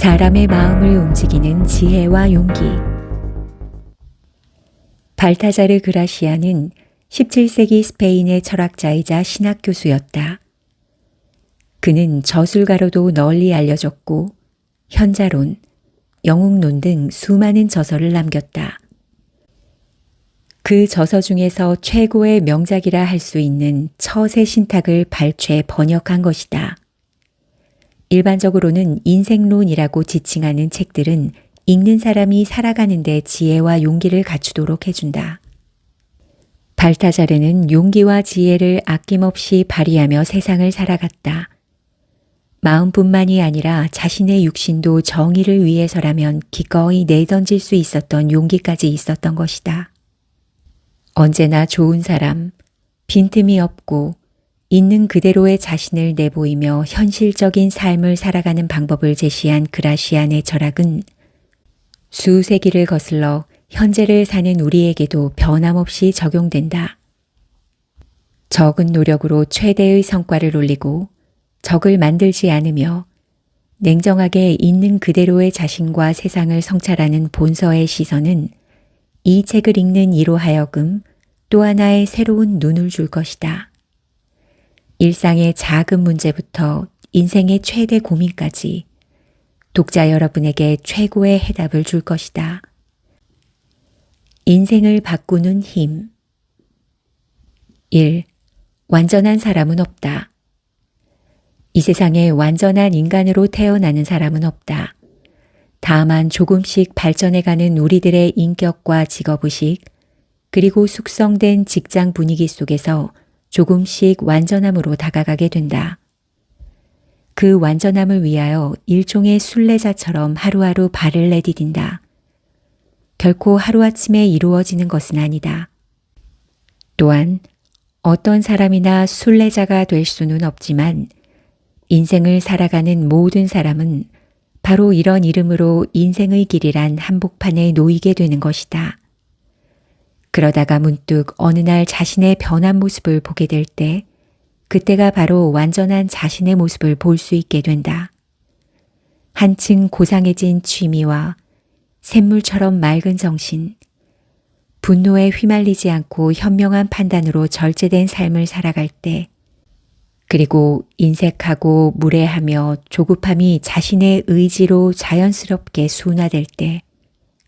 사람의 마음을 움직이는 지혜와 용기. 발타자르 그라시아는 17세기 스페인의 철학자이자 신학 교수였다. 그는 저술가로도 널리 알려졌고 현자론, 영웅론 등 수많은 저서를 남겼다. 그 저서 중에서 최고의 명작이라 할 수 있는 처세 신탁을 발췌 번역한 것이다. 일반적으로는 인생론이라고 지칭하는 책들은 읽는 사람이 살아가는데 지혜와 용기를 갖추도록 해준다. 발타자르는 용기와 지혜를 아낌없이 발휘하며 세상을 살아갔다. 마음뿐만이 아니라 자신의 육신도 정의를 위해서라면 기꺼이 내던질 수 있었던 용기까지 있었던 것이다. 언제나 좋은 사람, 빈틈이 없고 있는 그대로의 자신을 내보이며 현실적인 삶을 살아가는 방법을 제시한 그라시안의 철학은 수세기를 거슬러 현재를 사는 우리에게도 변함없이 적용된다. 적은 노력으로 최대의 성과를 올리고 적을 만들지 않으며 냉정하게 있는 그대로의 자신과 세상을 성찰하는 본서의 시선은 이 책을 읽는 이로 하여금 또 하나의 새로운 눈을 줄 것이다. 일상의 작은 문제부터 인생의 최대 고민까지 독자 여러분에게 최고의 해답을 줄 것이다. 인생을 바꾸는 힘. 1. 완전한 사람은 없다. 이 세상에 완전한 인간으로 태어나는 사람은 없다. 다만 조금씩 발전해가는 우리들의 인격과 직업의식, 그리고 숙성된 직장 분위기 속에서 조금씩 완전함으로 다가가게 된다. 그 완전함을 위하여 일종의 순례자처럼 하루하루 발을 내디딘다. 결코 하루아침에 이루어지는 것은 아니다. 또한 어떤 사람이나 순례자가 될 수는 없지만 인생을 살아가는 모든 사람은 바로 이런 이름으로 인생의 길이란 한복판에 놓이게 되는 것이다. 그러다가 문득 어느 날 자신의 변한 모습을 보게 될 때, 그때가 바로 완전한 자신의 모습을 볼 수 있게 된다. 한층 고상해진 취미와 샘물처럼 맑은 정신, 분노에 휘말리지 않고 현명한 판단으로 절제된 삶을 살아갈 때, 그리고 인색하고 무례하며 조급함이 자신의 의지로 자연스럽게 순화될 때,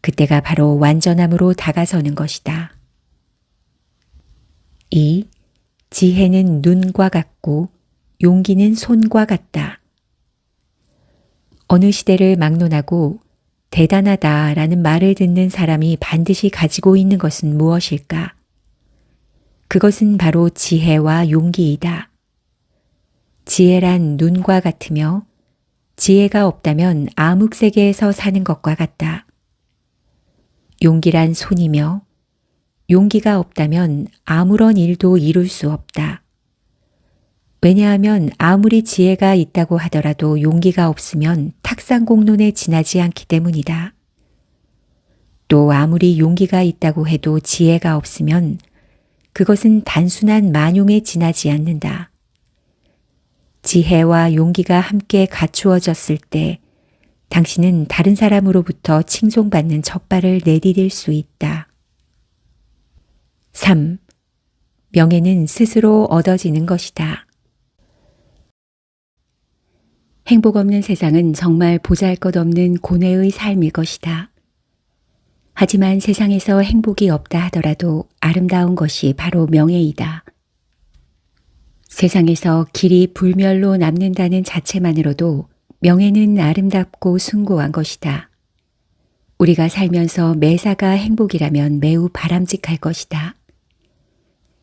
그때가 바로 완전함으로 다가서는 것이다. 2. 지혜는 눈과 같고 용기는 손과 같다. 어느 시대를 막론하고 대단하다 라는 말을 듣는 사람이 반드시 가지고 있는 것은 무엇일까? 그것은 바로 지혜와 용기이다. 지혜란 눈과 같으며 지혜가 없다면 암흑 세계에서 사는 것과 같다. 용기란 손이며 용기가 없다면 아무런 일도 이룰 수 없다. 왜냐하면 아무리 지혜가 있다고 하더라도 용기가 없으면 탁상공론에 지나지 않기 때문이다. 또 아무리 용기가 있다고 해도 지혜가 없으면 그것은 단순한 만용에 지나지 않는다. 지혜와 용기가 함께 갖추어졌을 때 당신은 다른 사람으로부터 칭송받는 첫발을 내디딜 수 있다. 3. 명예는 스스로 얻어지는 것이다. 행복 없는 세상은 정말 보잘 것 없는 고뇌의 삶일 것이다. 하지만 세상에서 행복이 없다 하더라도 아름다운 것이 바로 명예이다. 세상에서 길이 불멸로 남는다는 자체만으로도 명예는 아름답고 숭고한 것이다. 우리가 살면서 매사가 행복이라면 매우 바람직할 것이다.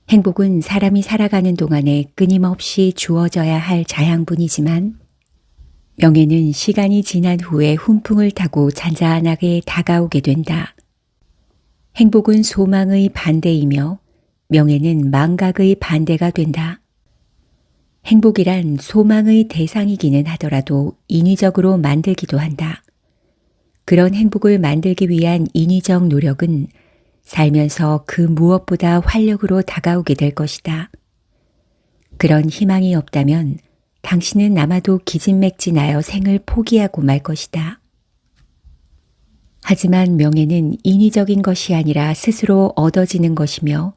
행복은 사람이 살아가는 동안에 끊임없이 주어져야 할 자양분이지만 명예는 시간이 지난 후에 훈풍을 타고 잔잔하게 다가오게 된다. 행복은 소망의 반대이며 명예는 망각의 반대가 된다. 행복이란 소망의 대상이기는 하더라도 인위적으로 만들기도 한다. 그런 행복을 만들기 위한 인위적 노력은 살면서 그 무엇보다 활력으로 다가오게 될 것이다. 그런 희망이 없다면 당신은 아마도 기진맥진하여 생을 포기하고 말 것이다. 하지만 명예는 인위적인 것이 아니라 스스로 얻어지는 것이며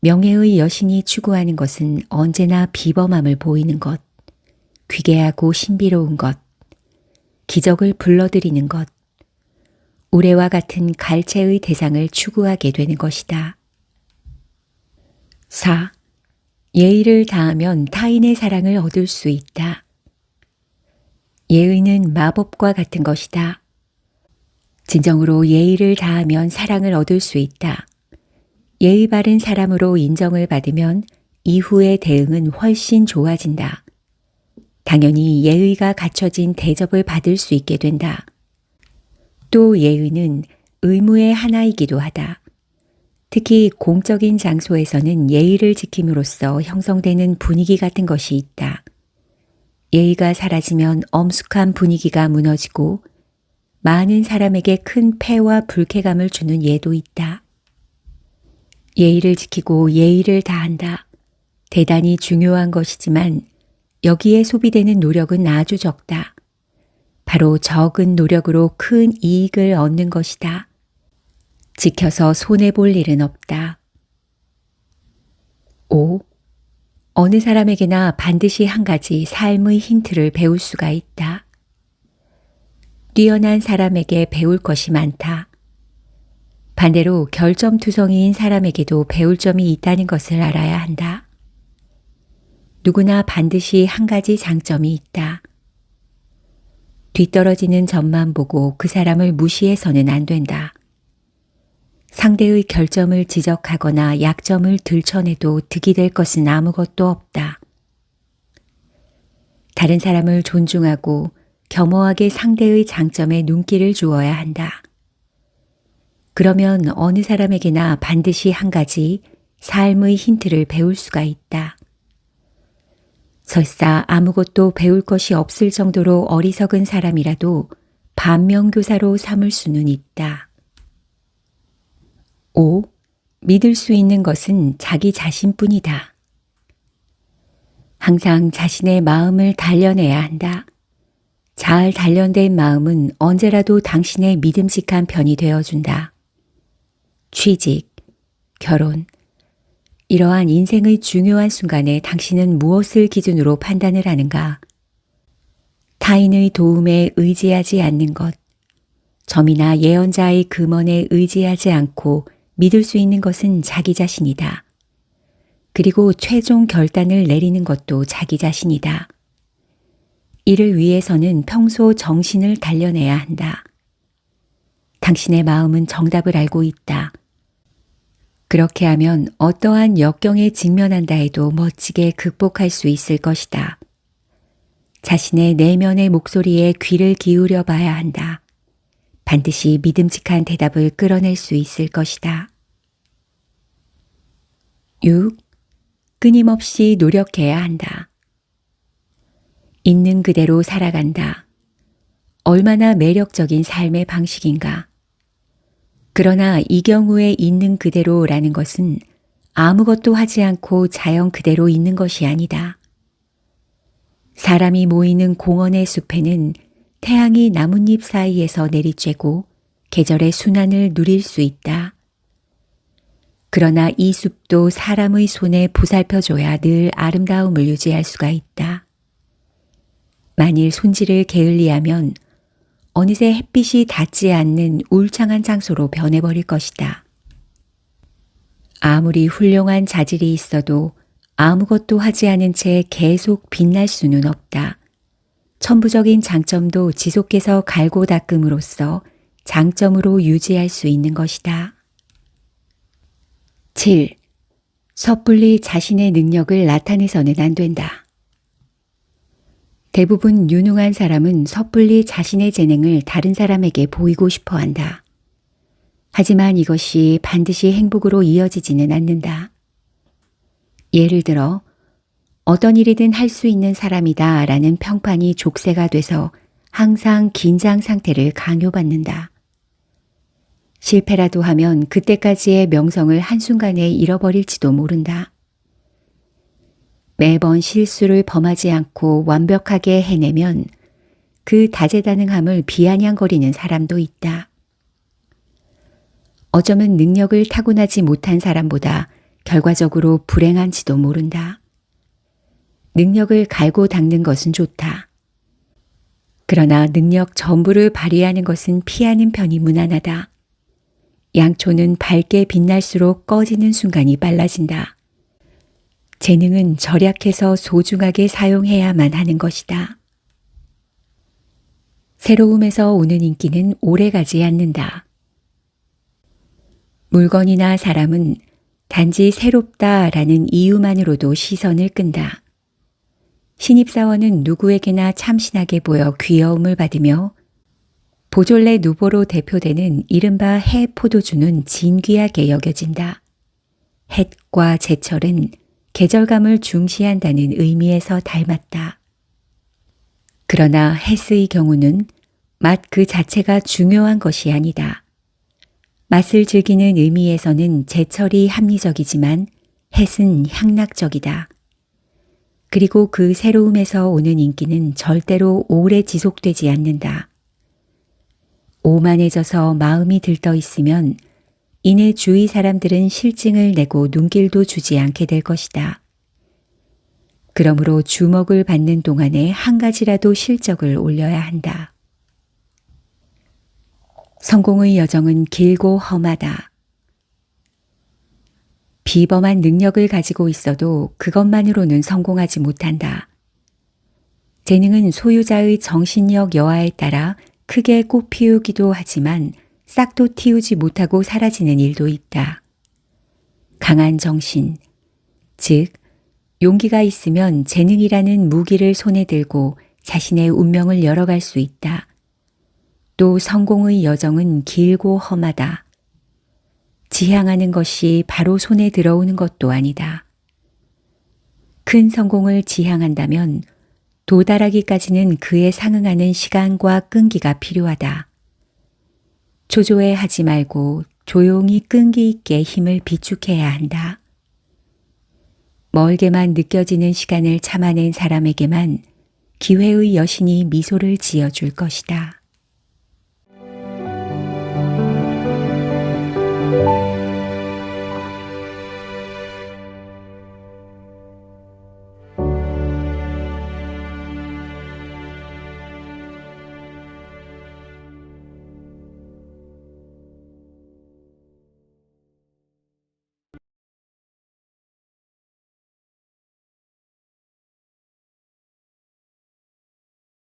명예의 여신이 추구하는 것은 언제나 비범함을 보이는 것, 귀괴하고 신비로운 것, 기적을 불러들이는 것, 우레와 같은 갈채의 대상을 추구하게 되는 것이다. 4. 예의를 다하면 타인의 사랑을 얻을 수 있다. 예의는 마법과 같은 것이다. 진정으로 예의를 다하면 사랑을 얻을 수 있다. 예의 바른 사람으로 인정을 받으면 이후의 대응은 훨씬 좋아진다. 당연히 예의가 갖춰진 대접을 받을 수 있게 된다. 또 예의는 의무의 하나이기도 하다. 특히 공적인 장소에서는 예의를 지킴으로써 형성되는 분위기 같은 것이 있다. 예의가 사라지면 엄숙한 분위기가 무너지고 많은 사람에게 큰 폐와 불쾌감을 주는 예도 있다. 예의를 지키고 예의를 다한다. 대단히 중요한 것이지만 여기에 소비되는 노력은 아주 적다. 바로 적은 노력으로 큰 이익을 얻는 것이다. 지켜서 손해볼 일은 없다. 5. 어느 사람에게나 반드시 한 가지 삶의 힌트를 배울 수가 있다. 뛰어난 사람에게 배울 것이 많다. 반대로 결점투성이인 사람에게도 배울 점이 있다는 것을 알아야 한다. 누구나 반드시 한 가지 장점이 있다. 뒤떨어지는 점만 보고 그 사람을 무시해서는 안 된다. 상대의 결점을 지적하거나 약점을 들춰내도 득이 될 것은 아무것도 없다. 다른 사람을 존중하고 겸허하게 상대의 장점에 눈길을 주어야 한다. 그러면 어느 사람에게나 반드시 한 가지 삶의 힌트를 배울 수가 있다. 설사 아무것도 배울 것이 없을 정도로 어리석은 사람이라도 반면교사로 삼을 수는 있다. 5. 믿을 수 있는 것은 자기 자신뿐이다. 항상 자신의 마음을 단련해야 한다. 잘 단련된 마음은 언제라도 당신의 믿음직한 편이 되어준다. 취직, 결혼, 이러한 인생의 중요한 순간에 당신은 무엇을 기준으로 판단을 하는가? 타인의 도움에 의지하지 않는 것, 점이나 예언자의 금언에 의지하지 않고 믿을 수 있는 것은 자기 자신이다. 그리고 최종 결단을 내리는 것도 자기 자신이다. 이를 위해서는 평소 정신을 단련해야 한다. 당신의 마음은 정답을 알고 있다. 그렇게 하면 어떠한 역경에 직면한다 해도 멋지게 극복할 수 있을 것이다. 자신의 내면의 목소리에 귀를 기울여 봐야 한다. 반드시 믿음직한 대답을 끌어낼 수 있을 것이다. 6. 끊임없이 노력해야 한다. 있는 그대로 살아간다. 얼마나 매력적인 삶의 방식인가. 그러나 이 경우에 있는 그대로라는 것은 아무것도 하지 않고 자연 그대로 있는 것이 아니다. 사람이 모이는 공원의 숲에는 태양이 나뭇잎 사이에서 내리쬐고 계절의 순환을 누릴 수 있다. 그러나 이 숲도 사람의 손에 보살펴줘야 늘 아름다움을 유지할 수가 있다. 만일 손질을 게을리하면 어느새 햇빛이 닿지 않는 울창한 장소로 변해버릴 것이다. 아무리 훌륭한 자질이 있어도 아무것도 하지 않은 채 계속 빛날 수는 없다. 천부적인 장점도 지속해서 갈고 닦음으로써 장점으로 유지할 수 있는 것이다. 7. 섣불리 자신의 능력을 나타내서는 안 된다. 대부분 유능한 사람은 섣불리 자신의 재능을 다른 사람에게 보이고 싶어 한다. 하지만 이것이 반드시 행복으로 이어지지는 않는다. 예를 들어, 어떤 일이든 할 수 있는 사람이다 라는 평판이 족쇄가 돼서 항상 긴장 상태를 강요받는다. 실패라도 하면 그때까지의 명성을 한순간에 잃어버릴지도 모른다. 매번 실수를 범하지 않고 완벽하게 해내면 그 다재다능함을 비아냥거리는 사람도 있다. 어쩌면 능력을 타고나지 못한 사람보다 결과적으로 불행한지도 모른다. 능력을 갈고 닦는 것은 좋다. 그러나 능력 전부를 발휘하는 것은 피하는 편이 무난하다. 양초는 밝게 빛날수록 꺼지는 순간이 빨라진다. 재능은 절약해서 소중하게 사용해야만 하는 것이다. 새로움에서 오는 인기는 오래 가지 않는다. 물건이나 사람은 단지 새롭다 라는 이유만으로도 시선을 끈다. 신입사원은 누구에게나 참신하게 보여 귀여움을 받으며 보졸레 누보로 대표되는 이른바 해 포도주는 진귀하게 여겨진다. 햇과 제철은 계절감을 중시한다는 의미에서 닮았다. 그러나 햇의 경우는 맛 그 자체가 중요한 것이 아니다. 맛을 즐기는 의미에서는 제철이 합리적이지만 햇은 향락적이다. 그리고 그 새로움에서 오는 인기는 절대로 오래 지속되지 않는다. 오만해져서 마음이 들떠 있으면 이내 주위 사람들은 실증을 내고 눈길도 주지 않게 될 것이다. 그러므로 주목을 받는 동안에 한 가지라도 실적을 올려야 한다. 성공의 여정은 길고 험하다. 비범한 능력을 가지고 있어도 그것만으로는 성공하지 못한다. 재능은 소유자의 정신력 여하에 따라 크게 꽃피우기도 하지만 싹도 틔우지 못하고 사라지는 일도 있다. 강한 정신, 즉, 용기가 있으면 재능이라는 무기를 손에 들고 자신의 운명을 열어갈 수 있다. 또 성공의 여정은 길고 험하다. 지향하는 것이 바로 손에 들어오는 것도 아니다. 큰 성공을 지향한다면 도달하기까지는 그에 상응하는 시간과 끈기가 필요하다. 초조해 하지 말고 조용히 끈기 있게 힘을 비축해야 한다. 멀게만 느껴지는 시간을 참아낸 사람에게만 기회의 여신이 미소를 지어줄 것이다.